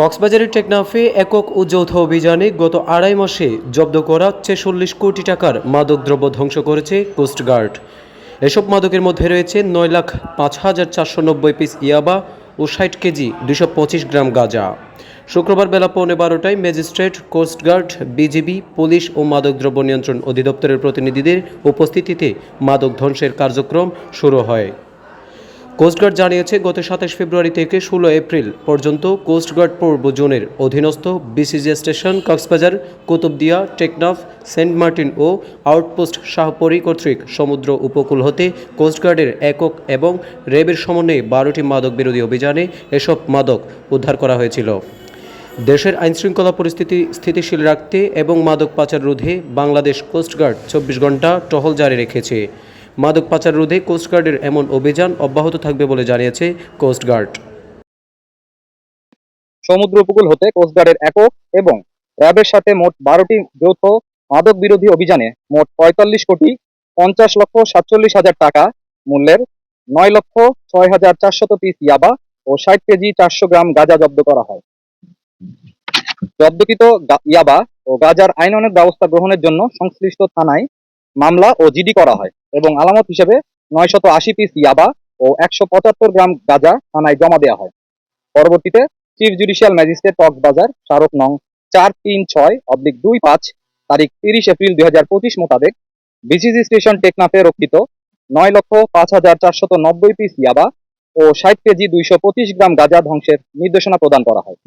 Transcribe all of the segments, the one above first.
কক্সবাজারের টেকনাফে একক ও যৌথ অভিযানে গত আড়াই মাসে জব্দ করা ছেচল্লিশ কোটি টাকার মাদকদ্রব্য ধ্বংস করেছে কোস্টগার্ড। এসব মাদকের মধ্যে রয়েছে নয় লাখ পাঁচ হাজার চারশো নব্বই পিস ইয়াবা ও ষাট কেজি দুশো পঁচিশ গ্রাম গাঁজা। শুক্রবার বেলা পৌনে বারোটায় magistrate, coast guard, BGB, police ও মাদকদ্রব্য নিয়ন্ত্রণ অধিদপ্তরের প্রতিনিধিদের উপস্থিতিতে মাদক ধ্বংসের কার্যক্রম শুরু হয়। কোস্টগার্ড জানিয়েছে, গত সাতাশ ফেব্রুয়ারি থেকে ষোলো এপ্রিল পর্যন্ত কোস্টগার্ড পূর্ব জোনের অধীনস্থ BCG station, Cox's Bazar, Kutubdia, Teknaf, Saint Martin ও আউটপোস্ট শাহপরি কর্তৃক সমুদ্র উপকূল হতে কোস্টগার্ডের একক এবং রেবের সমন্বয়ে বারোটি মাদক বিরোধী অভিযানে এসব মাদক উদ্ধার করা হয়েছিল। দেশের আইনশৃঙ্খলা পরিস্থিতি স্থিতিশীল রাখতে এবং মাদক পাচার রোধে বাংলাদেশ কোস্টগার্ড চব্বিশ ঘণ্টা টহল জারি রেখেছে। মাদক পাচার রোধে কোস্টগার্ডের এমন অভিযান অব্যাহত থাকবে বলে জানিয়েছে কোস্টগার্ড সমুদ্র উপকূল হতে কোস্টগার্ডের একক এবং র্যাবের সাথে মোট বারোটি যৌথ মাদক বিরোধী অভিযানে মোট পঁয়তাল্লিশ কোটি পঞ্চাশ লক্ষ সাতচল্লিশ হাজার টাকা মূল্যের নয় লক্ষ ছয় হাজার চারশত পিস ইয়াবা ও ষাট কেজি চারশো গ্রাম গাঁজা জব্দ করা হয়। জব্দকৃত ইয়াবা ও গাজার আইন অনেক ব্যবস্থা গ্রহণের জন্য সংশ্লিষ্ট থানায় মামলা ও জিডি করা হয় এবং আলামত হিসেবে নয়শত আশি পিস ইয়াবা ও একশো পঁচাত্তর গ্রাম গাঁজা থানায় জমা দেওয়া হয়। পরবর্তীতে চিফ জুডিশিয়াল ম্যাজিস্ট্রেট কক্সবাজার স্মারক নং চার তিন ছয় অব্লিক দুই পাঁচ তারিখ তিরিশ এপ্রিল দুই হাজার পঁচিশ মোতাবেক বিসিজি স্টেশন টেকনাফে রক্ষিত নয় লক্ষ পাঁচ হাজার চারশত নব্বই পিস ইয়াবা ও ষাট কেজি দুইশো পঁচিশ গ্রাম গাঁজা ধ্বংসের নির্দেশনা প্রদান করা হয়।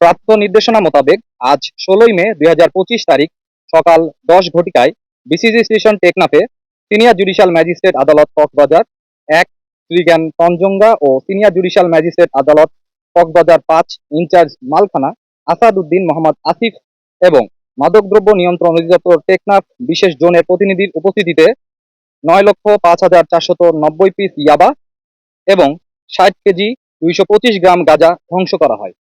প্রাপ্ত নির্দেশনা মোতাবেক আজ ষোলোই মে দুই হাজার পঁচিশ তারিখ সকাল দশ ঘটিকায় বিসিজি স্টেশন টেকনাফে সিনিয়র জুডিশিয়াল ম্যাজিস্ট্রেট আদালত কক্সবাজার এক, শ্রীজ্ঞান তঞ্জঙ্গা ও সিনিয়র জুডিশিয়াল ম্যাজিস্ট্রেট আদালত কক্সবাজার পাঁচ, ইনচার্জ মালখানা, আসাদ উদ্দিন মোহাম্মদ আসিফ এবং মাদকদ্রব্য নিয়ন্ত্রণ অধিদপ্তর টেকনাফ বিশেষ জোনের প্রতিনিধির উপস্থিতিতে নয় লক্ষ পাঁচ হাজার চারশত নব্বই পিস ইয়াবা এবং ষাট কেজি দুইশো পঁচিশ গ্রাম গাঁজা ধ্বংস করা হয়।